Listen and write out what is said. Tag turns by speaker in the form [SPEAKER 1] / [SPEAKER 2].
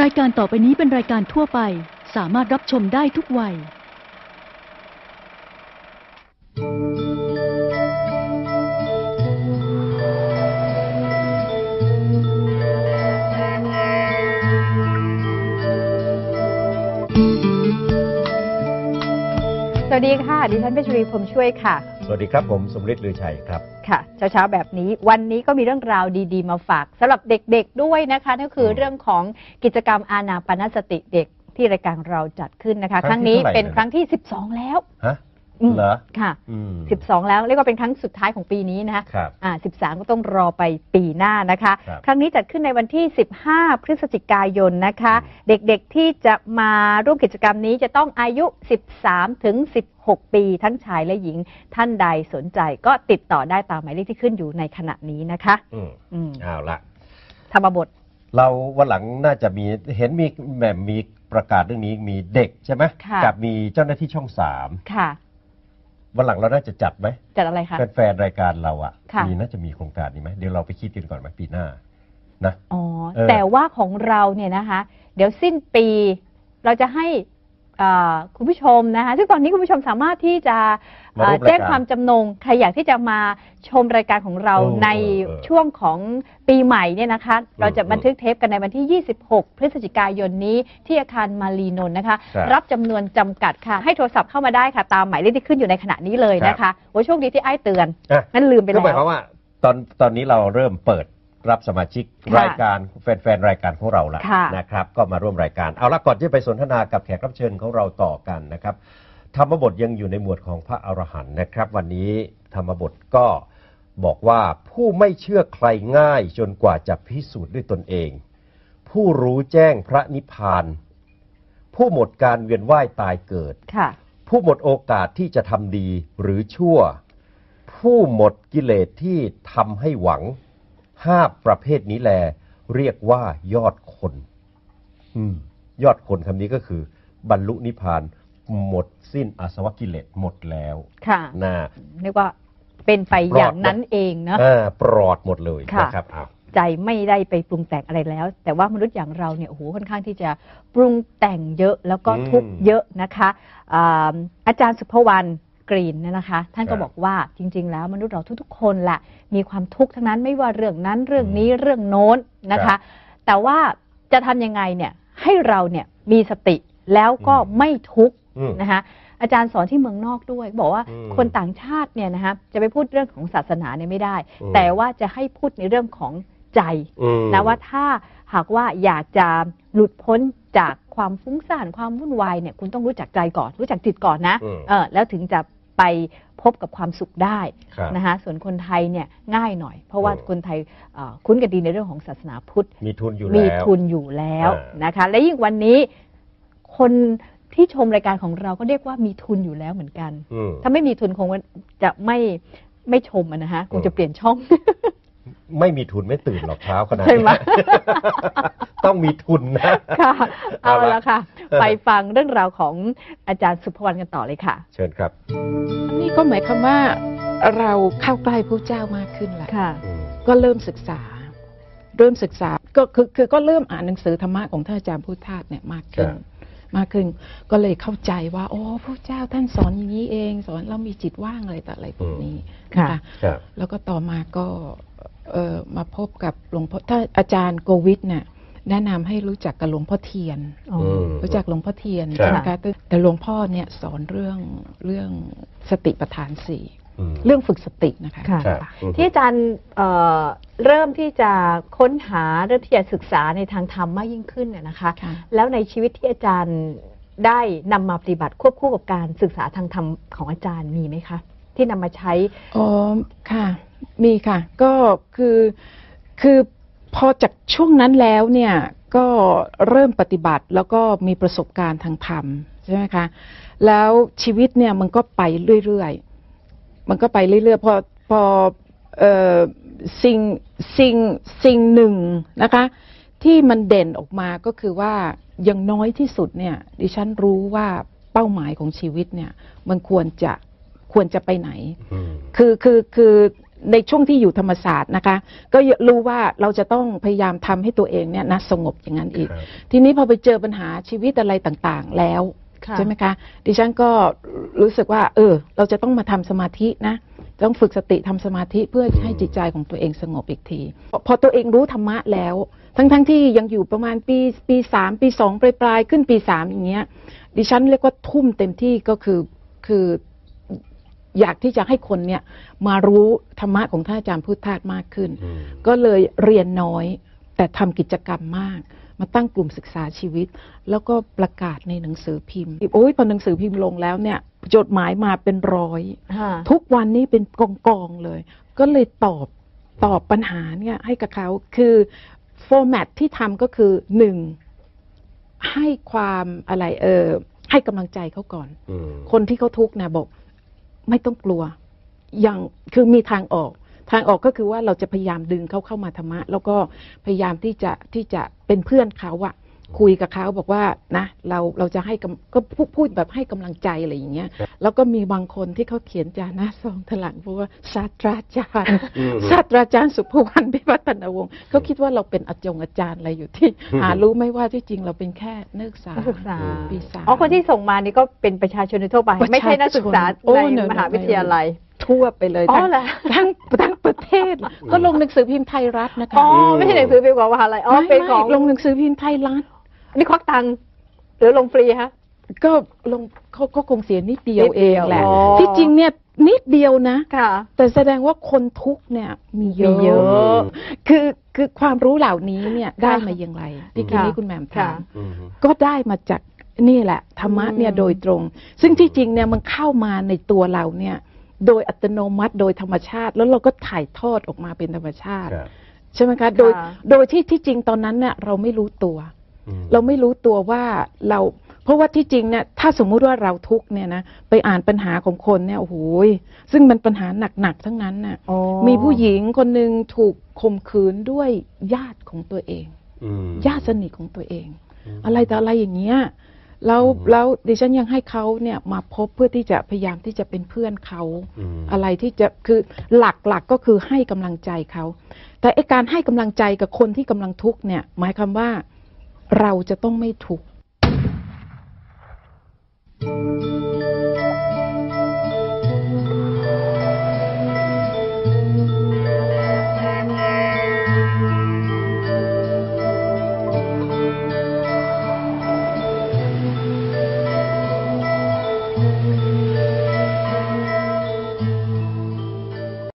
[SPEAKER 1] รายการต่อไปนี้เป็นรายการทั่วไป สามารถรับชมได้ทุกวัย
[SPEAKER 2] สวัสดีค่ะ ดิฉันเพชรีพรหมช่วยค่ะ
[SPEAKER 3] สวัสดีครับผมสมฤทธิ์ลือชัยครับ
[SPEAKER 2] ค่ะเช้าๆแบบนี้วันนี้ก็มีเรื่องราวดีๆ มาฝากสำหรับเด็กๆด้วยนะคะนั่นคือ
[SPEAKER 3] ม
[SPEAKER 2] เรื่องของกิจกรรมอาณาปณสติเด็กที่รายการเราจัดขึ้นนะคะ
[SPEAKER 3] ค
[SPEAKER 2] ค
[SPEAKER 3] รั้
[SPEAKER 2] รั้
[SPEAKER 3] ง
[SPEAKER 2] ง
[SPEAKER 3] ที่
[SPEAKER 2] นี้
[SPEAKER 3] เท่าไหร่
[SPEAKER 2] เป็น
[SPEAKER 3] นะ
[SPEAKER 2] ครั้งที่ 12 แล้ว
[SPEAKER 3] ฮะ
[SPEAKER 2] อืม
[SPEAKER 3] เหรอ
[SPEAKER 2] ค่ะ
[SPEAKER 3] อืม
[SPEAKER 2] 12แล้วเรียกว่าเป็นครั้งสุดท้ายของปีนี้นะคะ
[SPEAKER 3] ครับ
[SPEAKER 2] อ่า13ก็ต้องรอไปปีหน้านะคะ
[SPEAKER 3] ครับ
[SPEAKER 2] ครั้งนี้จัดขึ้นในวันที่ 15 พฤศจิกายนนะคะ
[SPEAKER 3] อืม
[SPEAKER 2] เด็กๆที่จะมาร่วมกิจกรรมนี้จะต้องอายุ 13 ถึง 16 ปีทั้งชายและหญิงท่านใดสนใจก็ติดต่อได้ตามหมายเลขที่ขึ้นอยู่ในขณะนี้นะคะ
[SPEAKER 3] อืม
[SPEAKER 2] อืม
[SPEAKER 3] เอาละ
[SPEAKER 2] ธรรมบท
[SPEAKER 3] เราวันหลังน่าจะมีเห็นมีแหม่มมีประกาศเรื่องนี้มีเด็กใช่ไหม
[SPEAKER 2] ค่ะ
[SPEAKER 3] กับมีเจ้าหน้าที่ช่องสาม
[SPEAKER 2] ค่ะ
[SPEAKER 3] วันหลังเราน่าจะจัดไหม
[SPEAKER 2] จัดอะไรคะ
[SPEAKER 3] แฟนๆรายการเราอะ
[SPEAKER 2] ค่ะ
[SPEAKER 3] มีน่าจะมีโครงการนี้ไหมเดี๋ยวเราไปคิดกันก่อนไหมปีหน้า นะ
[SPEAKER 2] อ๋อ
[SPEAKER 3] เออ
[SPEAKER 2] แต่ว่าของเราเนี่ยนะคะ เดี๋ยวสิ้นปีเราจะให้อ่า คุณผู้ชมนะคะซึ่งตอนนี้คุณผู้ชมสามารถที่จะ
[SPEAKER 3] มาร่วม
[SPEAKER 2] อ่าแจ้ง
[SPEAKER 3] รายการ
[SPEAKER 2] ความจำนงใครอยากที่จะมาชมรายการของเรา
[SPEAKER 3] เออ
[SPEAKER 2] ใน
[SPEAKER 3] เออเออ
[SPEAKER 2] ช่วงของปีใหม่เนี่ยนะคะ เราจะ
[SPEAKER 3] อืม
[SPEAKER 2] บันทึกเทปกันในวันที่ 26 พฤศจิกายนนี้ที่อาคารมารีนนท์นะคะ
[SPEAKER 3] ครับ
[SPEAKER 2] รับจำนวนจำกัดค่ะ ให้โทรศัพท์เข้ามาได้ค่ะ ตามหมายเลขที่ขึ้นอยู่ในขณะนี้เลยนะคะโอ้โชคดีที่ไอ้ายเตือน
[SPEAKER 3] อะ
[SPEAKER 2] นั่นลืมไป
[SPEAKER 3] ก็หมาย
[SPEAKER 2] แล้
[SPEAKER 3] คว วามว่าตอนตอนนี้เราเริ่มเปิด รับสมาชิก
[SPEAKER 2] ค่ะ
[SPEAKER 3] รายการแฟนๆรายการของเราละ
[SPEAKER 2] ค่ะ
[SPEAKER 3] นะครับ ก็มาร่วมรายการเอาละก่อนที่จะไปสนทนากับแขกรับเชิญของเราต่อกันนะครับธรรมบทยังอยู่ในหมวดของพระอรหันต์นะครับ วันนี้ธรรมบทก็บอกว่าผู้ไม่เชื่อใครง่ายจนกว่าจะพิสูจน์ด้วยตนเอง ผู้รู้แจ้งพระนิพพาน ผู้หมดการเวียนว่ายตายเกิด
[SPEAKER 2] ค่ะ
[SPEAKER 3] ผู้หมดโอกาสที่จะทำดีหรือชั่ว ผู้หมดกิเลสที่ทำให้หวัง ห้าประเภทนี้แล เรียกว่ายอดคนอืมยอดคนคำนี้ก็คือ บรรลุนิพพานหมดสิ้นอาสวะกิเลสหมดแล้ว
[SPEAKER 2] ค่ะ
[SPEAKER 3] นะ
[SPEAKER 2] เรียกว่าเป็นไปอย่างนั้นเองเนาะ
[SPEAKER 3] อ่าปลอดหมดเลย
[SPEAKER 2] ค่ะ
[SPEAKER 3] นะครับอ้าว
[SPEAKER 2] ใจไม่ได้ไปปรุงแต่งอะไรแล้ว แต่ว่ามนุษย์อย่างเราเนี่ยโอ้โหค่อนข้างที่จะปรุงแต่งเยอะแล้วก็ทุกข์เยอะนะคะอ่าอาจารย์สุภวรรณ กรีนเนี่ยนะคะ ท่านก็บอกว่าจริง ๆ แล้วมนุษย์เราทุกๆ คนแหละมีความทุกข์ทั้งนั้นไม่ว่าเรื่องนั้นเรื่องนี้เรื่องโน้นนะคะ แต่ว่าจะทำยังไงเนี่ยให้เราเนี่ยมีสติแล้วก็ไม่ทุกข์
[SPEAKER 3] อืม
[SPEAKER 2] นะคะอาจารย์สอนที่เมืองนอกด้วย บอกว่า
[SPEAKER 3] อืม
[SPEAKER 2] คนต่างชาติเนี่ยนะคะจะไปพูดเรื่องของศาสนาเนี่ยไม่ได้
[SPEAKER 3] อืม
[SPEAKER 2] แต่ว่าจะให้พูดในเรื่องของใจ
[SPEAKER 3] อืม
[SPEAKER 2] นะว่าถ้าหากว่าอยากจะหลุดพ้นจากความฟุ้งซ่านความวุ่นวายเนี่ยคุณต้องรู้จักใจก่อน รู้จักจิตก่อนนะ
[SPEAKER 3] อืม
[SPEAKER 2] เออแล้วถึงจะ ไปพบกับความสุขได้
[SPEAKER 3] ครับ
[SPEAKER 2] นะคะส่วนคนไทยเนี่ยง่ายหน่อย เพราะว่า
[SPEAKER 3] อืม
[SPEAKER 2] คนไทยเอ่อคุ้นกันดีในเรื่องของศาสนาพุทธ
[SPEAKER 3] มีทุนอยู่
[SPEAKER 2] มี
[SPEAKER 3] แล้ว
[SPEAKER 2] ทุนอยู่แล้ว
[SPEAKER 3] อ่าน
[SPEAKER 2] นะคะ และยิ่งวันนี้คนที่ชมรายการของเราก็เรียกว่ามีทุนอยู่แล้วเหมือนกัน
[SPEAKER 3] อืม
[SPEAKER 2] ถ้าไม่มีทุนคงจะไม่ไม่ชมอะนะคะคงจะเปลี่ยนช่อง
[SPEAKER 3] ไม่มีทุนไม่ตื่นหรอกเช้าขนาด
[SPEAKER 2] ใช่ไหม
[SPEAKER 3] นี้ต้องมีทุนนะ
[SPEAKER 2] ค่ะเอา
[SPEAKER 3] เอาละ
[SPEAKER 2] ละค่ะ ไปฟังเรื่องราวของอาจารย์สุภวรรณกันต่อเลยค่ะ
[SPEAKER 3] เชิญครับ
[SPEAKER 4] นี่ก็หมายความว่าเราเข้าใกล้พระเจ้ามากขึ้นแหละ
[SPEAKER 2] ค่ะ
[SPEAKER 3] อืม
[SPEAKER 4] ก็เริ่มศึกษา เริ่มศึกษาก็คือคือก็เริ่มอ่านหนังสือธรรมะของท่านอาจารย์พุทธทาสเนี่ยมากขึ้น
[SPEAKER 3] ครับ
[SPEAKER 4] มากขึ้นก็เลยเข้าใจว่าโอ้พระเจ้าท่านสอนอย่างนี้เอง สอนเรามีจิตว่างอะไรแต่อะไรพวกนี้
[SPEAKER 2] ค่ะ
[SPEAKER 4] นะคะ
[SPEAKER 3] ครับ
[SPEAKER 4] แล้วก็ต่อมาก็เอ่อ มาพบกับหลวงพ่อถ้าอาจารย์โกวิทเนี่ยแนะนำให้รู้จักกับหลวงพ่อเทียน
[SPEAKER 2] อ๋อ
[SPEAKER 3] ม
[SPEAKER 4] รู้จักหลวงพ่อเทียน
[SPEAKER 3] ครับ
[SPEAKER 4] ใช่ไหมคะแต่แต่หลวงพ่อเนี่ยสอนเรื่องเรื่องสติปัฏฐานสี่
[SPEAKER 3] อืม
[SPEAKER 4] เรื่องฝึกสตินะคะ
[SPEAKER 2] ค่ะ
[SPEAKER 3] ครับ
[SPEAKER 2] ที่อาจารย์เอ่อเริ่มที่จะค้นหาเริ่มที่จะศึกษาในทางธรรมมากยิ่งขึ้นเนี่ยนะคะ
[SPEAKER 4] ค่ะ
[SPEAKER 2] แล้วในชีวิตที่อาจารย์ได้นำมาปฏิบัติควบคู่กับการศึกษาทางธรรมของอาจารย์มีไหมคะ ที่นำมาใช้
[SPEAKER 4] อ๋อค่ะ มีค่ะ ก็คือคือพอจากช่วงนั้นแล้วเนี่ย ก็เริ่มปฏิบัติแล้วก็มีประสบการณ์ทางธรรมใช่ไหมคะ แล้วชีวิตเนี่ยมันก็ไปเรื่อยๆ มันก็ไปเรื่อยๆ พอพอเอ่อสิ่งสิ่งสิ่งหนึ่งนะคะ ที่มันเด่นออกมาก็คือว่าอย่างน้อยที่สุดเนี่ย ดิฉันรู้ว่าเป้าหมายของชีวิตเนี่ย มันควรจะ ควรจะไปไหน
[SPEAKER 3] อืม
[SPEAKER 4] คือคือคือในช่วงที่อยู่ธรรมศาสตร์นะคะ ก็รู้ว่าเราจะต้องพยายามทำให้ตัวเองเนี่ยนะสงบอย่างนั้นอีก
[SPEAKER 3] ครับ
[SPEAKER 4] ทีนี้พอไปเจอปัญหาชีวิตอะไรต่างๆแล้ว
[SPEAKER 2] ค่ะ
[SPEAKER 4] ใช่ไหมคะ ดิฉันก็รู้สึกว่า เออ เราจะต้องมาทำสมาธินะต้องฝึกสติทำสมาธิเพื่อให้จิตใจของตัวเองสงบอีกทีพอพอตัวเองรู้ธรรมะแล้ว ทั้งๆทที่ยังอยู่ประมาณปีปีสามปีสองปลายปลายๆขึ้นปีสามอย่างเงี้ยดิฉันเรียกว่าทุ่มเต็มที่ก็คือคือ อยากที่จะให้คนเนี่ยมารู้ธรรมะของท่านอาจารย์พุทธทาสมากขึ้น
[SPEAKER 3] อืม
[SPEAKER 4] ก็เลยเรียนน้อย แต่ทำกิจกรรมมาก มาตั้งกลุ่มศึกษาชีวิต แล้วก็ประกาศในหนังสือพิมพ์โอ้ยพอหนังสือพิมพ์ลงแล้วเนี่ยจดหมายมาเป็นร้อย
[SPEAKER 2] ค่ะ
[SPEAKER 4] ทุกวันนี้เป็นกองกองๆเลย ก็เลยตอบตอบปัญหาเนี่ยให้กับเขาคือฟอร์แมตที่ทำก็คือหนึ่งให้ความอะไรเออให้กำลังใจเขาก่อน
[SPEAKER 3] อืม
[SPEAKER 4] คนที่เขาทุกข์นะบอก ไม่ต้องกลัว อย่างคือมีทางออก ทางออกก็คือว่าเราจะพยายามดึงเขาเข้ามาธรรมะ แล้วก็พยายามที่จะที่จะเป็นเพื่อนเขาอะ คุยกับเขาบอกว่านะเราเราจะให้กำก็พูดพูดแบบให้กำลังใจอะไรอย่างเงี้ยแล้วก็มีบางคนที่เขาเขียนจาหน้าซองถลังเพราะว่าศาสตราจารย์
[SPEAKER 3] อืม
[SPEAKER 4] ศาสตราจารย์สุภวรรณพิพัฒนวงศ์เขาคิดว่าเราเป็นอาจงอาจารย์อะไรอยู่ที่
[SPEAKER 3] อืม
[SPEAKER 4] หารู้ไหม่ว่าที่จริงเราเป็นแค่นักศึกษา
[SPEAKER 2] นักศึกษา
[SPEAKER 4] ปีสาม
[SPEAKER 2] อ๋อคนที่ส่งมานี่ก็เป็นประชาชนทั่วไป
[SPEAKER 4] ประชาชน
[SPEAKER 2] ไม่ใช่นักศึกษา
[SPEAKER 4] โอ้
[SPEAKER 2] ใน
[SPEAKER 4] เนอะ
[SPEAKER 2] มหาวิทยาลัย
[SPEAKER 4] ทั่วไปเลย
[SPEAKER 2] อ๋อ
[SPEAKER 4] ทั้ง
[SPEAKER 2] เหรอ
[SPEAKER 4] ทั้งทั้งประเทศก็ลงหนังสือพิมพ์ไทยรัฐนะคะ
[SPEAKER 2] อ๋อ ไม่ใช่หนังสือพิมพ์ของมหาลัยอ๋อ
[SPEAKER 4] ไม่
[SPEAKER 2] เป็น
[SPEAKER 4] ไม่
[SPEAKER 2] ของ
[SPEAKER 4] ลงหนังสือพิมพ์ไทยรัฐ
[SPEAKER 2] นี่ควักตังค์หรือลงฟรีฮะ
[SPEAKER 4] ก็ลงเขาเขาคงเสียนิดเดียว
[SPEAKER 2] นิด
[SPEAKER 4] เอ
[SPEAKER 2] เดี
[SPEAKER 4] ง
[SPEAKER 2] ยว
[SPEAKER 4] แหละ
[SPEAKER 2] อ๋อ
[SPEAKER 4] ที่จริงเนี่ยนิดเดียวนะ
[SPEAKER 2] ค่ะ
[SPEAKER 4] แต่แสดงว่าคนทุกข์เนี่ยมีเย
[SPEAKER 2] มี
[SPEAKER 4] อะ
[SPEAKER 2] เยอะ
[SPEAKER 4] คือคือความรู้เหล่านี้เนี่ย
[SPEAKER 2] ค่ะ
[SPEAKER 4] ได้มาอย่างไรที่กี้
[SPEAKER 2] ค่ะ
[SPEAKER 4] นี้คุณแหม่มถา
[SPEAKER 2] ค่ะ
[SPEAKER 4] ม
[SPEAKER 3] อืม
[SPEAKER 4] ก็ได้มาจากนี่แหละธรรมะเนี่ย
[SPEAKER 2] อืม
[SPEAKER 4] โดยตรง ซึ่งที่จริงเนี่ยมันเข้ามาในตัวเราเนี่ยโดยอัตโนมัติโดยธรรมชาติ แล้วเราก็ถ่ายทอดออกมาเป็นธรรมชาติ
[SPEAKER 3] ครับ
[SPEAKER 4] ใช่ไหมคะโดย
[SPEAKER 2] ค่ะ
[SPEAKER 4] โดยที่ที่จริงตอนนั้นเนี่ยเราไม่รู้ตัว
[SPEAKER 3] อืม
[SPEAKER 4] เราไม่รู้ตัวว่าเรา เพราะว่าที่จริงเนี่ยถ้าสมมุติว่าเราทุกข์เนี่ยนะไปอ่านปัญหาของคนเนี่ยโอ้โหยซึ่งมันปัญหาหนักๆทั้งนั้นน่ะ
[SPEAKER 2] อ๋อ
[SPEAKER 4] มีผู้หญิงคนหนึ่งถูกข่มขืนด้วยญาติของตัวเอง
[SPEAKER 3] อืม
[SPEAKER 4] ญาติสนิทของตัวเอง
[SPEAKER 3] ม
[SPEAKER 4] อะไรแต่อะไรอย่างเงี้ยแล้ว
[SPEAKER 3] อืม
[SPEAKER 4] แล้วดิฉันยังให้เขาเนี่ยมาพบเพื่อที่จะพยายามที่จะเป็นเพื่อนเขา
[SPEAKER 3] อืม
[SPEAKER 4] อะไรที่จะคือหลักหลักก็คือให้กำลังใจเขา แต่ไอการให้กำลังใจกับคนที่กำลังทุกข์เนี่ย หมายความว่า เราจะต้องไม่ทุกข์